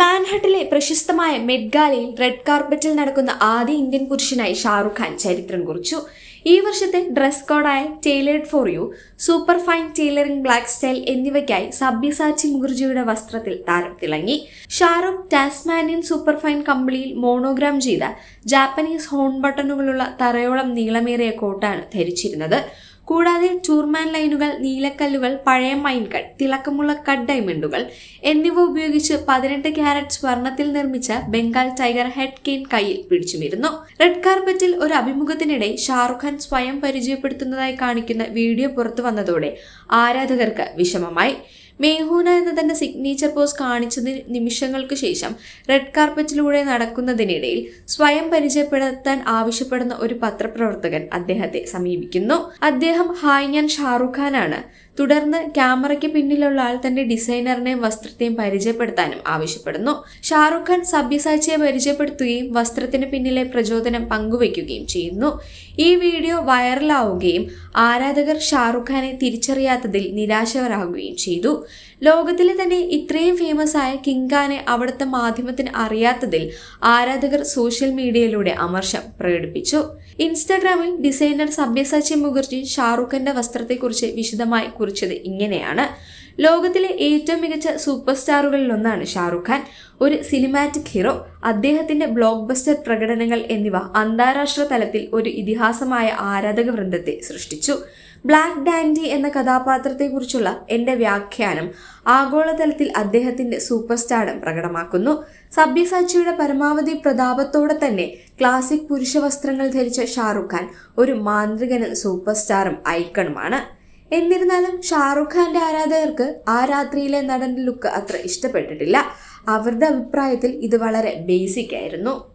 മാൻഹട്ടിലെ പ്രശസ്തമായ മെഡ്ഗാലയിൽ റെഡ് കാർപ്പറ്റിൽ നടക്കുന്ന ആദ്യ ഇന്ത്യൻ പുരുഷനായി ഷാറുഖ് ഖാൻ ചരിത്രം കുറിച്ചു. ഈ വർഷത്തെ dress കോഡായ tailored for you super fine tailoring black style എന്നിവയ്ക്കായി സബ്യസാച്ചി മുഖർജിയുടെ വസ്ത്രത്തിൽ താരം തിളങ്ങി. ഷാറുഖ് ടാസ്മാനിയൻ സൂപ്പർ ഫൈൻ കമ്പിളിയിൽ മോണോഗ്രാം ചെയ്ത ജാപ്പനീസ് ഹോൺ ബട്ടണുകളുള്ള തറയോളം നീളമേറിയ കോട്ടാണ് ധരിച്ചിരുന്നത്. കൂടാതെ ചൂർമാൻ ലൈനുകൾ നീലക്കല്ലുകൾ പഴയ മൈൻകൾ തിളക്കമുള്ള കട്ട് ഡയമണ്ടുകൾ എന്നിവ ഉപയോഗിച്ച് പതിനെട്ട് ക്യാരറ്റ് സ്വർണത്തിൽ നിർമ്മിച്ച ബംഗാൾ ടൈഗർ ഹെഡ് കെയിൻ കയ്യിൽ പിടിച്ചുമിരുന്നു റെഡ് കാർപ്പറ്റിൽ ഒരു അഭിമുഖത്തിനിടെ ഷാറുഖ് ഖാൻ സ്വയം പരിചയപ്പെടുത്തുന്നതായി കാണിക്കുന്ന വീഡിയോ പുറത്തു വന്നതോടെ ആരാധകർക്ക് വിഷമമായി. മേഹൂന എന്ന തന്റെ സിഗ്നേച്ചർ പോസ് കാണിച്ചതിന് നിമിഷങ്ങൾക്ക് ശേഷം റെഡ് കാർപ്പറ്റിലൂടെ നടക്കുന്നതിനിടയിൽ സ്വയം പരിചയപ്പെടുത്താൻ ആവശ്യപ്പെടുന്ന ഒരു പത്രപ്രവർത്തകൻ അദ്ദേഹത്തെ സമീപിക്കുന്നു. അദ്ദേഹം ഹായ് ഞാൻ ഷാറുഖ് ഖാനാണ് തുടർന്ന് ക്യാമറയ്ക്ക് പിന്നിലുള്ള ആൾ തന്റെ ഡിസൈനറിനെയും വസ്ത്രത്തെയും പരിചയപ്പെടുത്താനും ആവശ്യപ്പെടുന്നു. ഷാറുഖ് ഖാൻ സബ്യസാച്ചിയെ പരിചയപ്പെടുത്തുകയും വസ്ത്രത്തിന് പിന്നിലെ പ്രചോദനം പങ്കുവയ്ക്കുകയും ചെയ്യുന്നു. ഈ വീഡിയോ വൈറലാവുകയും ആരാധകർ ഷാറുഖ് ഖാനെ തിരിച്ചറിയാത്തതിൽ നിരാശരാകുകയും ചെയ്തു. ലോകത്തിലെ തന്നെ ഇത്രയും ഫേമസ് ആയ കിങ്ഖാനെ അവിടുത്തെ മാധ്യമത്തിന് അറിയാത്തതിൽ ആരാധകർ സോഷ്യൽ മീഡിയയിലൂടെ അമർഷം പ്രകടിപ്പിച്ചു. ഇൻസ്റ്റാഗ്രാമിൽ ഡിസൈനർ സബ്യസാച്ചി മുഖർജി ഷാറുഖിന്റെ വസ്ത്രത്തെക്കുറിച്ച് വിശദമായി കുറിച്ചത് ഇങ്ങനെയാണ്. ലോകത്തിലെ ഏറ്റവും മികച്ച സൂപ്പർ സ്റ്റാറുകളിലൊന്നാണ് ഷാറുഖ് ഖാൻ. ഒരു സിനിമാറ്റിക് ഹീറോ അദ്ദേഹത്തിന്റെ ബ്ലോക്ക് ബസ്റ്റർ പ്രകടനങ്ങൾ എന്നിവ അന്താരാഷ്ട്ര തലത്തിൽ ഒരു ഇതിഹാസമായ ആരാധക വൃന്ദത്തെ സൃഷ്ടിച്ചു. ബ്ലാക്ക് ഡാൻഡി എന്ന കഥാപാത്രത്തെക്കുറിച്ചുള്ള എന്റെ വ്യാഖ്യാനം ആഗോളതലത്തിൽ അദ്ദേഹത്തിന്റെ സൂപ്പർ സ്റ്റാർഡം പ്രകടമാക്കുന്നു. സബ്യസാച്ചിയുടെ പരമാവധി പ്രതാപത്തോടെ തന്നെ ക്ലാസിക് പുരുഷ വസ്ത്രങ്ങൾ ധരിച്ച ഷാറുഖ് ഖാൻ ഒരു മാന്ത്രികനും സൂപ്പർ സ്റ്റാറും ഐക്കണുമാണ്. എന്നിരുന്നാലും ഷാറുഖ് ഖാന്റെ ആരാധകർക്ക് ആ രാത്രിയിലെ നടന്റെ ലുക്ക് അത്ര ഇഷ്ടപ്പെട്ടിട്ടില്ല. അവരുടെ അഭിപ്രായത്തിൽ ഇത് വളരെ ബേസിക് ആയിരുന്നു.